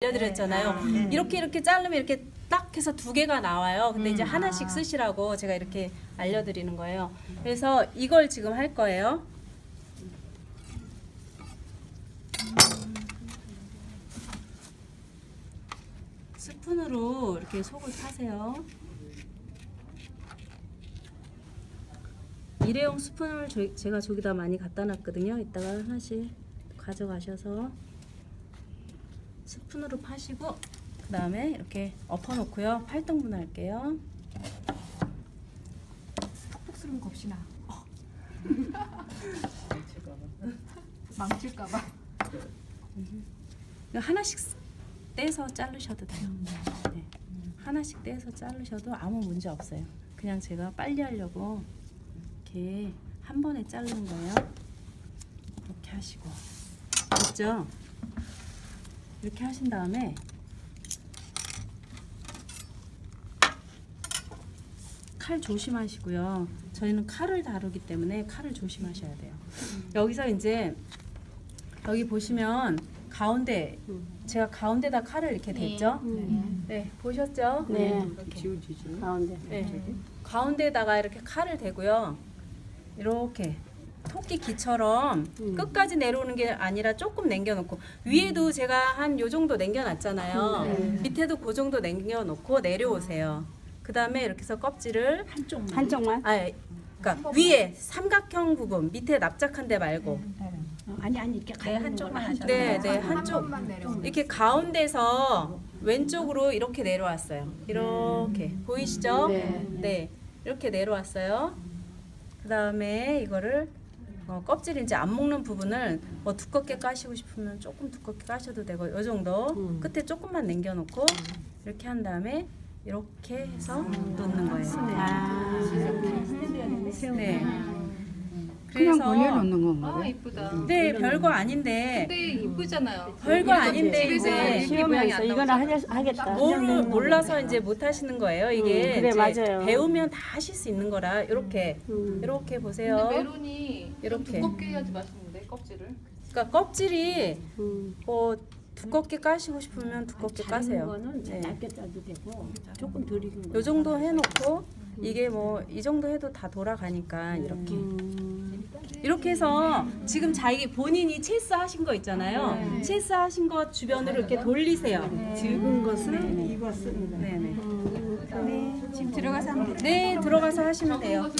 알려드렸잖아요. 이렇게 이렇게 자르면 이렇게 딱 해서 두 개가 나와요. 근데 이제 하나씩 쓰시라고 제가 이렇게 알려드리는 거예요. 그래서 이걸 지금 할 거예요. 스푼으로 이렇게 속을 타세요. 일회용 스푼을 저- 제가 저기다 많이 갖다 놨거든요. 이따가 하나씩 가져가셔서 스푼으로 파시고 그 다음에 이렇게 엎어놓고요. 8등분 할게요. 폭스름 겁시나. 망칠까봐. 이거 하나씩 떼서 자르셔도 돼요. 네. 하나씩 떼서 자르셔도 아무 문제 없어요. 그냥 제가 빨리 하려고 이렇게 한 번에 자르는 거예요. 이렇게 하시고 됐죠? 이렇게 하신 다음에 칼 조심하시고요. 저희는 칼을 다루기 때문에 칼을 조심하셔야 돼요. 여기서 이제 여기 보시면 가운데 제가 가운데다 칼을 이렇게 댔죠? 네, 보셨죠? 네. 이렇게. 가운데. 네. 가운데다가 이렇게 칼을 대고요. 이렇게 토끼 귀처럼 끝까지 내려오는 게 아니라 조금 남겨놓고 위에도 제가 한 요 정도 남겨놨잖아요. 밑에도 그 정도 남겨놓고 내려오세요. 그 다음에 이렇게 해서 껍질을 한쪽만. 한쪽만? 아, 그러니까 위에 삼각형 부분 밑에 납작한 데 말고 어, 아니 아니 이렇게 가는 한쪽만 거 하셔도 네. 네, 한 한쪽. 번만 내려오면. 이렇게 가운데서 왼쪽으로 이렇게 내려왔어요. 이렇게 보이시죠? 네. 네, 이렇게 내려왔어요. 그 다음에 이거를 어, 껍질 이제 안 먹는 부분을 뭐 두껍게 까시고 싶으면 조금 두껍게 까셔도 되고 이 정도 음. 끝에 조금만 남겨놓고 이렇게 한 다음에 이렇게 해서 놓는 거예요. 아. 네. 그냥 그래서 벌려놓는 아 건가요? 이쁘다. 네 별거 아닌데 근데 이쁘잖아요. 별거 아닌데 집에서 이제 이렇게 시험에 모양이 있어. 안 이거는. 하겠, 하겠다. 뭐를 몰라서 이제 못 하시는 거예요. 이게 음, 그래, 이제 맞아요. 배우면 다 하실 수 있는 거라 이렇게 음. 이렇게 보세요. 근데 메론이 이렇게. 이렇게 두껍게 해야지 맛있는데 껍질을. 그러니까 껍질이 음. 뭐 두껍게 까시고 싶으면 두껍게 까세요. 거는 네. 얇게 짜도 되고 조금 덜 익은 거. 요 정도 해놓고 이게 뭐 이 정도 해도 다 돌아가니까 이렇게 음. 이렇게 해서 지금 자기 본인이 체스 하신 거 있잖아요. 네. 체스 하신 거 주변으로 이렇게 돌리세요. 적은 것은 이거 씁니다. 네네. 음. 지금 들어가서 하면 네 들어가서 하시면 돼요.